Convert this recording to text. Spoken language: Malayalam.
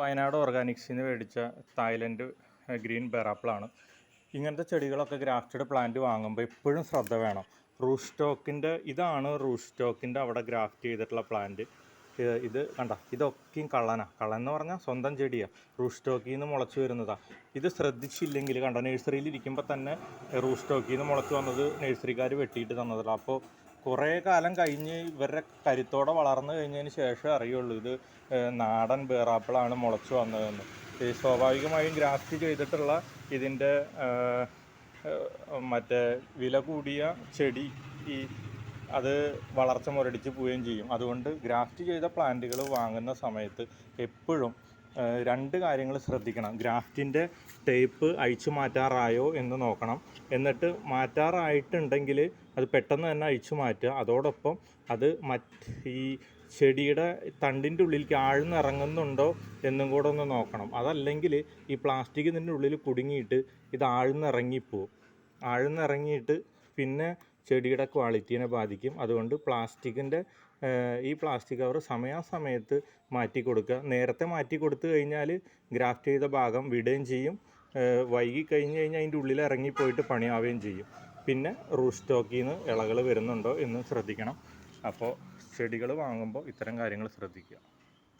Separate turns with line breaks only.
വയനാട് ഓർഗാനിക്സിൽ നിന്ന് മേടിച്ച തായ്ലൻഡ് ഗ്രീൻ ബെറാപ്പിളാണ്. ഇങ്ങനത്തെ ചെടികളൊക്കെ ഗ്രാഫ്റ്റഡ് പ്ലാന്റ് വാങ്ങുമ്പോൾ എപ്പോഴും ശ്രദ്ധ വേണം. റൂസ്റ്റോക്കിന്റെ ഇതാണ് റൂസ്റ്റോക്കിന്റെ അവിടെ ഗ്രാഫ്റ്റ് ചെയ്തിട്ടുള്ള പ്ലാന്റ്. ഇത് കണ്ട ഇതൊക്കെയും കള്ളനാണ് കള്ളൻ എന്ന് പറഞ്ഞാൽ സ്വന്തം ചെടിയാണ് റൂസ്റ്റോക്കിൽ നിന്ന് മുളച്ച് വരുന്നതാണ് ഇത് ശ്രദ്ധിച്ചില്ലെങ്കിൽ കണ്ട നഴ്സറിയിൽ ഇരിക്കുമ്പോൾ തന്നെ റൂസ്റ്റോക്കിൽ നിന്ന് മുളച്ച് വന്നത് നഴ്സറിക്കാർ വെട്ടിയിട്ട് തന്നതല്ല അപ്പോൾ കുറേ കാലം കഴിഞ്ഞ് ഇവരുടെ കരുത്തോടെ വളർന്നു കഴിഞ്ഞതിന് ശേഷം അറിയുള്ളൂ ഇത് നാടൻ ബേറാപ്പിളാണ് മുളച്ചു വന്നതെന്ന്. സ്വാഭാവികമായും ഗ്രാഫ്റ്റ് ചെയ്തിട്ടുള്ള ഇതിന്റെ മറ്റേ വില കൂടിയ ചെടി ഈ അത് വളർച്ച മുരടിച്ച് പോവുകയും ചെയ്യും. അതുകൊണ്ട് ഗ്രാഫ്റ്റ് ചെയ്ത പ്ലാന്റുകൾ വാങ്ങുന്ന സമയത്ത് എപ്പോഴും രണ്ട് കാര്യങ്ങൾ ശ്രദ്ധിക്കണം. ഗ്രാഫ്റ്റിന്റെ ടേപ്പ് അഴിച്ചു മാറ്റാറായോ എന്ന് നോക്കണം. എന്നിട്ട് മാറ്റാറായിട്ടുണ്ടെങ്കിൽ അത് പെട്ടെന്ന് തന്നെ അഴിച്ചു മാറ്റുക. അതോടൊപ്പം അത് മറ്റ് ഈ ചെടിയുടെ തണ്ടിന്റെ ഉള്ളിലേക്ക് ആഴ്ന്നിറങ്ങുന്നുണ്ടോ എന്നും കൂടെ ഒന്ന് നോക്കണം. അതല്ലെങ്കിൽ ഈ പ്ലാസ്റ്റിക് ഇതിന്റെ ഉള്ളിൽ കുടുങ്ങിയിട്ട് ഇത് ആഴ്ന്നിറങ്ങിപ്പോവും ആഴ്ന്നിറങ്ങിയിട്ട് പിന്നെ ചെടിയുടെ ക്വാളിറ്റീനെ ബാധിക്കും. അതുകൊണ്ട് പ്ലാസ്റ്റിക്കിന്റെ ഈ പ്ലാസ്റ്റിക് കവർ സമയാസമയത്ത് മാറ്റി കൊടുക്കുക. നേരത്തെ മാറ്റി കൊടുത്തു കഴിഞ്ഞാൽ ഗ്രാഫ്റ്റ് ചെയ്ത ഭാഗം വിടുകയും ചെയ്യും. വൈകി കഴിഞ്ഞ് കഴിഞ്ഞാൽ അതിന്റെ ഉള്ളിൽ ഇറങ്ങിപ്പോയിട്ട് പണിയാവുകയും ചെയ്യും. പിന്നെ റൂസ്റ്റോക്കിൽ നിന്ന് ഇളകൾ വരുന്നുണ്ടോ എന്ന് ശ്രദ്ധിക്കണം. അപ്പോൾ ചെടികൾ വാങ്ങുമ്പോൾ ഇത്തരം കാര്യങ്ങൾ ശ്രദ്ധിക്കുക.